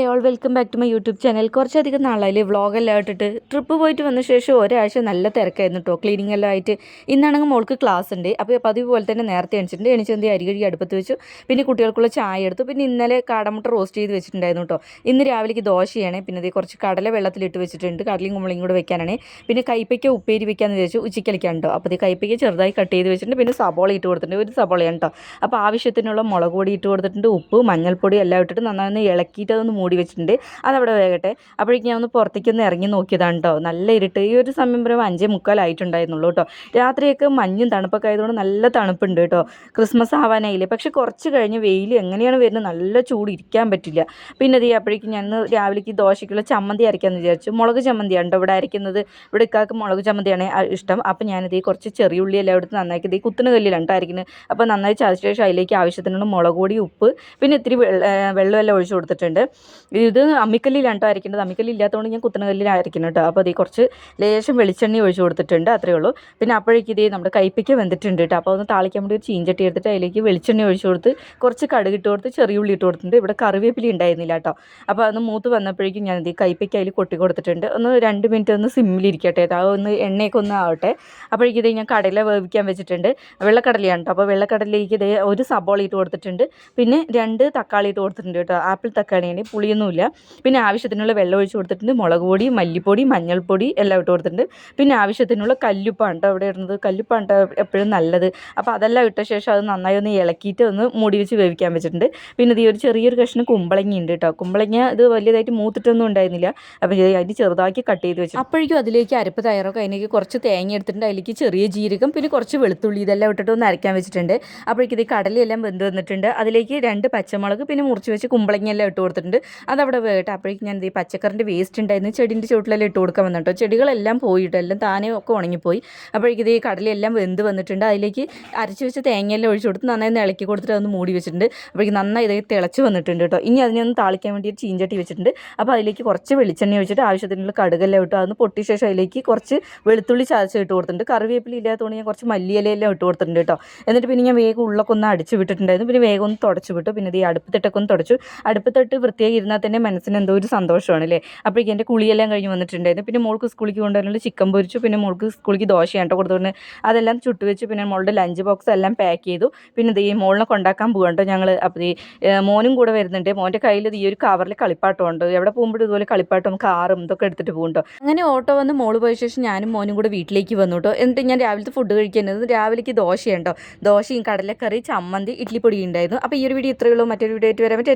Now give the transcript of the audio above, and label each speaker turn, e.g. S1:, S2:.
S1: Hi all welcome back to my YouTube channel കുറച്ചധികം നാളായില്ലേ വ്ളോഗെല്ലാം ഇട്ടിട്ട്. ട്രിപ്പ് പോയിട്ട് വന്ന ശേഷം ഒരാഴ്ച നല്ല തിരക്കായിരുന്നു കേട്ടോ ക്ലീനിങ് എല്ലാം ആയിട്ട് ഇന്നാണെങ്കിൽ മോൾക്ക് ക്ലാസ് ഉണ്ട്. അപ്പോൾ പതിവ് പോലെ തന്നെ നേരത്തെ എണിച്ചിട്ടുണ്ട്. എണിച്ചെന്ത് അരി കഴുകി അടുപ്പത്ത് വെച്ചു. പിന്നെ കുട്ടികൾക്കുള്ള ചായ എടുത്തു. പിന്നെ ഇന്നലെ കാടമുട്ട റോസ്റ്റ് ചെയ്ത് വെച്ചിട്ടുണ്ടായിരുന്നു കേട്ടോ ഇന്ന് രാവിലേക്ക് ദോശയാണ്. പിന്നെ ഇത് കുറച്ച് കടല വെള്ളത്തിലിട്ട് വെച്ചിട്ടുണ്ട്. കടലയും കുമ്പളയും കൂടെ വെക്കാനാണ്. പിന്നെ കൈപ്പയ്ക്ക ഉപ്പേരി വെക്കാമെന്ന് വിചാരിച്ചു ഉച്ചക്കലിക്കാൻ കേട്ടോ അപ്പോൾ ഇത് കൈപ്പയ്ക്ക ചെറുതായി കട്ട് ചെയ്ത് വെച്ചിട്ടുണ്ട്. പിന്നെ സബോള ഇട്ട് കൊടുത്തിട്ടുണ്ട്. ഒരു സബോളയാണ് കേട്ടോ അപ്പോൾ ആവശ്യത്തിനുള്ള മുളക് പൊടി ഇട്ട് കൊടുത്തിട്ടുണ്ട്. ഉപ്പ് മഞ്ഞൾപ്പൊടി എല്ലാം ഇട്ടിട്ട് നന്നായി ഇളക്കിയിട്ട് അതൊന്ന് വെച്ചിട്ടുണ്ട്. അതവിടെ വേകട്ടെ. അപ്പോഴേക്കും ഞാൻ ഒന്ന് പുറത്തേക്ക് ഒന്ന് ഇറങ്ങി നോക്കിയതാണ് കേട്ടോ നല്ല ഇരുട്ട്. ഈ ഒരു സമയം പറയുമ്പോൾ അഞ്ചേ മുക്കാലായിട്ടുണ്ടായിരുന്നുള്ളൂ കേട്ടോ രാത്രിയൊക്കെ മഞ്ഞും തണുപ്പൊക്കെ ആയതുകൊണ്ട് നല്ല തണുപ്പുണ്ട് കേട്ടോ ക്രിസ്മസ് ആവാനായില്ലേ. പക്ഷെ കുറച്ച് കഴിഞ്ഞ് വെയിൽ എങ്ങനെയാണ് വരുന്നത്? നല്ല ചൂട് ഇരിക്കാൻ പറ്റില്ല. പിന്നെ ഇത് അപ്പോഴേക്കും ഞാൻ രാവിലേക്ക് ദോശയ്ക്കുള്ള ചമ്മന്തി അരയ്ക്കാമെന്ന് വിചാരിച്ചു. മുളക് ചമ്മന്തിയാണ് കേട്ടോ ഇവിടെ അരയ്ക്കുന്നത്. ഇവിടെ ഇക്കാക്ക് മുളക് ചമ്മന്തിയാണ് ഇഷ്ടം. അപ്പം ഞാനിത് കുറച്ച് ചെറിയ ഉള്ളി എല്ലാം എടുത്ത് നന്നാക്കി ഇത് ഈ കുത്തുന്ന കല്ലിലാണ് കേട്ടോ അരയ്ക്കുന്നത്. അപ്പോൾ നന്നായി ചതച്ച ശേഷം അതിലേക്ക് ആവശ്യത്തിനുള്ള മുളക് പൊടി ഉപ്പ് പിന്നെ ഇത്തിരി വെള്ള വെള്ളമെല്ലാം ഒഴിച്ചു കൊടുത്തിട്ടുണ്ട്. ഇത് അമ്മിക്കല്ലിലാണ് അരയ്ക്കേണ്ടത് അമ്മിക്കല്ല് ഇല്ലാത്തതുകൊണ്ട് ഞാൻ കുത്തനകല്ലിൽ കല്ലിൽ അരയ്ക്കുന്നത് കേട്ടോ. അപ്പോൾ അത് കുറച്ച് ലേശം വെളിച്ചെണ്ണ ഒഴിച്ച് കൊടുത്തിട്ടുണ്ട്. അത്രേ ഉള്ളൂ. പിന്നെ അപ്പോഴേക്കും ഇതേ നമ്മുടെ കൈപ്പിക്ക് വെന്തിട്ടുണ്ട് കേട്ടോ. അപ്പോൾ ഒന്ന് താളിക്കാൻ വേണ്ടി ഒരു ചീഞ്ചട്ടി എടുത്തിട്ട് അതിലേക്ക് വെളിച്ചെണ്ണ ഒഴിച്ച് കൊടുത്ത് കുറച്ച് കടുക് ഇട്ട് കൊടുത്ത് ചെറിയ ഉള്ളി ഇട്ട് കൊടുത്തിട്ടുണ്ട്. ഇവിടെ കറിവേപ്പില ഉണ്ടായിരുന്നില്ല കേട്ടോ. അപ്പോൾ അന്ന് മൂത്ത് വന്നപ്പോഴേക്കും ഞാൻ ഈ കയ്പ്പയ്ക്ക് അതിൽ കൊട്ടി കൊടുത്തിട്ടുണ്ട്. ഒന്ന് രണ്ട് മിനിറ്റ് ഒന്ന് സിമ്മിലിരിക്കട്ടെ ആ ഒന്ന് എണ്ണയൊക്കെ ഒന്ന് ആവട്ടെ. അപ്പോഴേക്കും ഇത് ഞാൻ കടല വേവിക്കാൻ വെച്ചിട്ടുണ്ട്. വെള്ളക്കടലയാണ് കേട്ടോ. അപ്പോൾ വെള്ളക്കടലയിലേക്ക് ഇതേ ഒരു സബോള ഇട്ട് കൊടുത്തിട്ടുണ്ട്. പിന്നെ രണ്ട് തക്കാളി ഇട്ട് കൊടുത്തിട്ടുണ്ട് കേട്ടോ. ആപ്പിൾ തക്കാളിയാണ്. പുളിയൊന്നുമില്ല. പിന്നെ ആവശ്യത്തിനുള്ള വെള്ളം ഒഴിച്ച് കൊടുത്തിട്ടുണ്ട്. മുളക് പൊടി മല്ലിപ്പൊടി മഞ്ഞൾപ്പൊടി എല്ലാം ഇട്ട് കൊടുത്തിട്ടുണ്ട്. പിന്നെ ആവശ്യത്തിനുള്ള കല്ലുപ്പാണ് അവിടെ ഇടുന്നത്. കല്ലുപ്പാണ് എപ്പോഴും നല്ലത്. അപ്പോൾ അതെല്ലാം ഇട്ട ശേഷം അത് നന്നായി ഒന്ന് ഇളക്കിയിട്ട് ഒന്ന് മൂടി വെച്ച് വേവിക്കാൻ വെച്ചിട്ടുണ്ട്. പിന്നെ ഇത് ഒരു ചെറിയൊരു കഷ്ണം കുമ്പളങ്ങ ഉണ്ട് കേട്ടോ കുമ്പളങ്ങ ഇത് വലിയതായിട്ട് മൂത്തിട്ടൊന്നും ഉണ്ടായിരുന്നില്ല. അപ്പോൾ അതിന് ചെറുതാക്കി കട്ട് ചെയ്ത് വെച്ചു അപ്പോഴേക്കും അതിലേക്ക് അരപ്പ് തയ്യാറൊക്കെ. അതിലേക്ക് കുറച്ച് തേങ്ങ എടുത്തിട്ടുണ്ട്. അതിലേക്ക് ചെറിയ ജീരകം പിന്നെ കുറച്ച് വെളുത്തുള്ളി ഇതെല്ലാം ഇട്ടിട്ട് ഒന്ന് അരയ്ക്കാൻ വെച്ചിട്ടുണ്ട്. അപ്പോഴേക്കും ഇത് കടലയെല്ലാം വെന്ത് വന്നിട്ടുണ്ട്. അതിലേക്ക് രണ്ട് പച്ചമുളക് പിന്നെ മുറിച്ച് വെച്ച് കുമ്പളങ്ങ എല്ലാം ഇട്ട് കൊടുത്തിട്ടുണ്ട്. അതവിടെ വേട്ടെ അപ്പോഴേക്കും ഞാൻ ഈ പച്ചക്കറിന്റെ വേസ്റ്റ് ഉണ്ടായിരുന്നു. ചെടിന്റെ ചുവട്ടിലെല്ലാം ഇട്ട് കൊടുക്കാൻ വന്നിട്ടോ ചെടികളെല്ലാം പോയിട്ട് എല്ലാം താനേ ഒക്കെ ഉണങ്ങിപ്പോയി. അപ്പോഴേക്കും ഇത് ഈ കടലയെല്ലാം വെന്ത് വന്നിട്ടുണ്ട്. അതിലേക്ക് അരച്ച് വെച്ച് തേങ്ങയെല്ലാം ഒഴിച്ച് കൊടുത്ത് നന്നായി ഒന്ന് ഇളക്കി കൊടുത്തിട്ട് അതൊന്ന് മൂടി വെച്ചിട്ടുണ്ട്. അപ്പോഴേക്കും നന്നായി ഇത് തിളച്ച് വന്നിട്ടുണ്ട് കേട്ടോ. ഇനി അതിനൊന്ന് താളിക്കാൻ വേണ്ടി ഒരു ചീഞ്ചട്ടി വെച്ചിട്ടുണ്ട്. അപ്പോൾ അതിലേക്ക് കുറച്ച് വെളിച്ചെണ്ണ ഒഴിച്ചിട്ട് ആവശ്യത്തിനുള്ള കടുകെല്ലാം ഇട്ടു. അതൊന്ന് പൊട്ടിയ ശേഷം അതിലേക്ക് കുറച്ച് വെളുത്തുള്ളി ചതച്ച് ഇട്ട് കൊടുത്തിട്ടുണ്ട്. കറിവേപ്പില ഇല്ലാത്തതുകൊണ്ട് ഞാൻ കുറച്ച് മല്ലിയിലയെല്ലാം ഇട്ട് കൊടുത്തിട്ടുണ്ട് കേട്ടോ. എന്നിട്ട് പിന്നെ ഞാൻ വേഗം ഉള്ളൊക്കെ ഒന്ന് അടിച്ച് വിട്ടിട്ടുണ്ടായിരുന്നു. പിന്നെ വേഗം ഒന്ന് തുടച്ചു വിട്ടു. പിന്നെ ഈ അടുപ്പത്തിട്ടൊക്കെ ഒന്ന് തുടച്ചു. അടുപ്പത്തിട്ട് വൃത്തിയായി ഇരുന്നാൽ തന്നെ മനസ്സിന് എന്തോ ഒരു സന്തോഷമാണ് അല്ലേ അപ്പോഴേക്കും എന്റെ കുളിയെല്ലാം കഴിഞ്ഞ് വന്നിട്ടുണ്ടായിരുന്നു. പിന്നെ മോൾക്ക് സ്കൂളിലേക്ക് കൊണ്ടുവരാനുള്ള ചിക്കൻ പൊരിച്ചു. പിന്നെ മോൾക്ക് സ്കൂളിലേക്ക് ദോശ കേട്ടോ കൊടുത്തുകൊണ്ട് അതെല്ലാം ചുട്ട് വെച്ച് പിന്നെ മോളുടെ ലഞ്ച് ബോക്സ് എല്ലാം പാക്ക് ചെയ്തു. പിന്നെ ഈ മോളിനെ കൊണ്ടാക്കാൻ പോകണ്ടോ ഞങ്ങൾ അപ്പോൾ ഈ മോനും കൂടെ വരുന്നുണ്ട്. മോന്റെ കയ്യിൽ ഈ ഒരു കവറിൽ കളിപ്പാട്ടം ഉണ്ട് എവിടെ പോകുമ്പോഴും ഇതുപോലെ കളിപ്പാട്ടം കാറും ഇതൊക്കെ എടുത്തിട്ട് പോകുന്നുണ്ടോ അങ്ങനെ ഓട്ടോ വന്ന് മോൾ പോയ ശേഷം ഞാനും മോനും കൂടെ വീട്ടിലേക്ക് വന്നു കേട്ടോ. എന്നിട്ട് ഞാൻ രാവിലത്തെ ഫുഡ് കഴിക്കുന്നത് രാവിലേക്ക് ദോശയുണ്ടോ ദോശയും കടലക്കറി ചമ്മന്തി ഇഡ്ലിപ്പൊടി ഉണ്ടായിരുന്നു. അപ്പോൾ ഈ ഒരു വീഡിയോ ഇത്രയുള്ളൂ മറ്റൊരു വീഡിയോ ആയിട്ട് വരാൻ പറ്റും